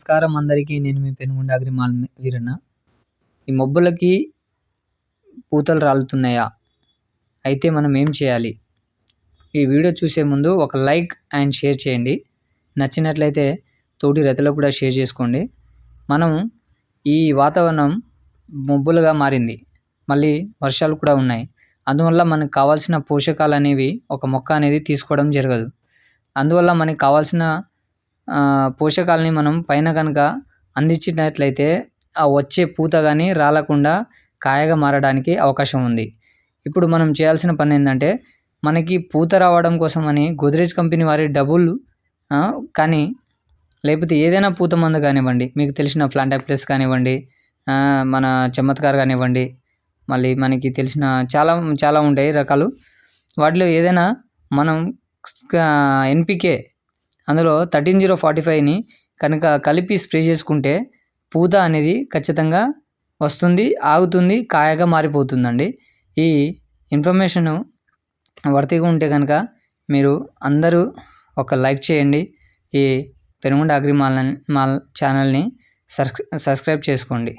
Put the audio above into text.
నమస్కారం అందరికీ. నేను మీ పెనుగుండ అగ్రిమాల్ వీరన్న. ఈ మొబ్బులకి పూతలు రాలుతున్నాయా? అయితే మనం ఏం చేయాలి? ఈ వీడియో చూసే ముందు ఒక లైక్ అండ్ షేర్ చేయండి. నచ్చినట్లయితే తోటి రైతులకు కూడా షేర్ చేసుకోండి. మనం ఈ వాతావరణం మొబ్బులుగా మారింది. మళ్ళీ వర్షాలు కూడా ఉన్నాయి. అందువల్ల మనకు కావాల్సిన పోషకాలు అనేవి ఒక మొక్క అనేది తీసుకోవడం జరగదు. అందువల్ల మనకి కావాల్సిన పోషకాలని మనం పైన కనుక అందించినట్లయితే ఆ వచ్చే పూత కానీ రాలకుండా కాయగా మారడానికి అవకాశం ఉంది. ఇప్పుడు మనం చేయాల్సిన పని ఏంటంటే మనకి పూత రావడం కోసం అని గోద్రేజ్ కంపెనీ వారి డబుల్ కానీ లేకపోతే ఏదైనా పూత మందు కానివ్వండి మీకు తెలిసిన ఫ్లాంటాక్ ప్లస్ కానివ్వండి మన చమత్కార్ కానివ్వండి మళ్ళీ మనకి తెలిసిన చాలా చాలా ఉంటాయి రకాలు. వాటిలో ఏదైనా మనం ఎన్పికే అందులో థర్టీన్ జీరో ఫార్టీ ఫైవ్ని కనుక కలిపి స్ప్రే చేసుకుంటే పూత అనేది ఖచ్చితంగా వస్తుంది ఆగుతుంది కాయగా మారిపోతుందండి. ఈ ఇన్ఫర్మేషన్ వర్తిగా ఉంటే కనుక మీరు అందరూ ఒక లైక్ చేయండి. ఈ పెనుగొండ అగ్రి మాల్ మాల్ ఛానల్ని సబ్స్క్రైబ్ చేసుకోండి.